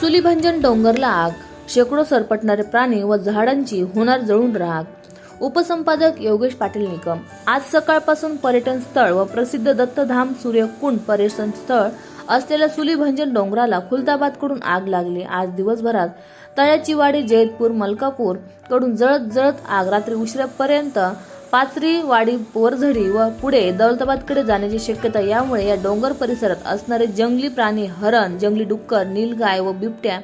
सुलीभंजन डोंगरला आग शेकडो सरपटणारे प्राणी व झाडांची होणार जळून राग. उपसंपादक योगेश पाटील निकम आज सकाळपासून पर्यटन स्थळ व प्रसिद्ध दत्तधाम सूर्यकुंड पर्यटन स्थळ असलेल्या सुलीभंजन डोंगराला खुलताबादकडून आग लागली. आज दिवसभरात तळ्याची वाडी जैतपूर मलकापूरकडून जळत जळत आग रात्री उशिरापर्यंत पाचरी वाडी वरझडी व पुढे दौलताबादकडे जाण्याची शक्यता यामुळे या डोंगर परिसरात असणारे जंगली प्राणी हरण जंगली डुक्कर नीलगाय व बिबट्या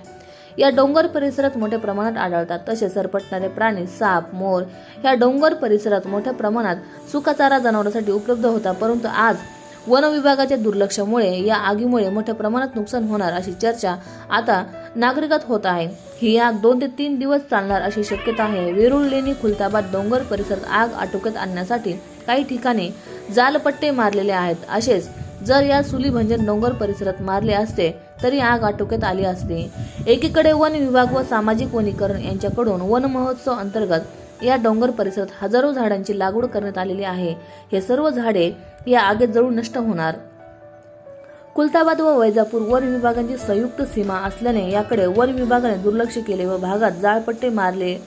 या डोंगर परिसरात मोठ्या प्रमाणात आढळतात. तसेच सरपटणारे प्राणी साप मोर या डोंगर परिसरात मोठ्या प्रमाणात सुकाचारा जनावरांसाठी उपलब्ध होता परंतु आज वन विभागाच्या दुर्लक्षामुळे या आगीमुळे मोठ्या प्रमाणात नुकसान होणार अशी चर्चा आता नागरिकात होत आहे. ही आग दोन ते तीन दिवस चालणार अशी शक्यता आहे. वेरुळ लेणी खुलताबाद डोंगर परिसरात आग आटोक्यात आणण्यासाठी काही ठिकाणी जालपट्टे मारलेले आहेत. असेच जर या सुलीभंजन डोंगर परिसरात मारले असते तरी आग आटोक्यात आली असते. एकीकडे वन विभाग व सामाजिक वनीकरण यांच्याकडून वन महोत्सव अंतर्गत या डोंगर परिसरात हजारो झाडांची लागवड करण्यात आलेली आहे. हे सर्व झाडे या आगीत जळून नष्ट होणार. कुलताबाद व वैजापूर वन विभागांची संयुक्त सीमा असल्याने याकडे वन विभागाने दुर्लक्ष केले व भागात जाळपट्टे मारले.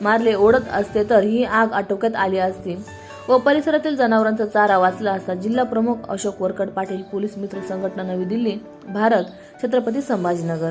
मारले ओढत असते तर ही आग आटोक्यात आली असती. व परिसरातील जनावरांचा चारा वाचला असता जिल्हा प्रमुख अशोक वरकड पाटील पोलीस मित्र संघटना नवी दिल्ली भारत छत्रपती संभाजीनगर.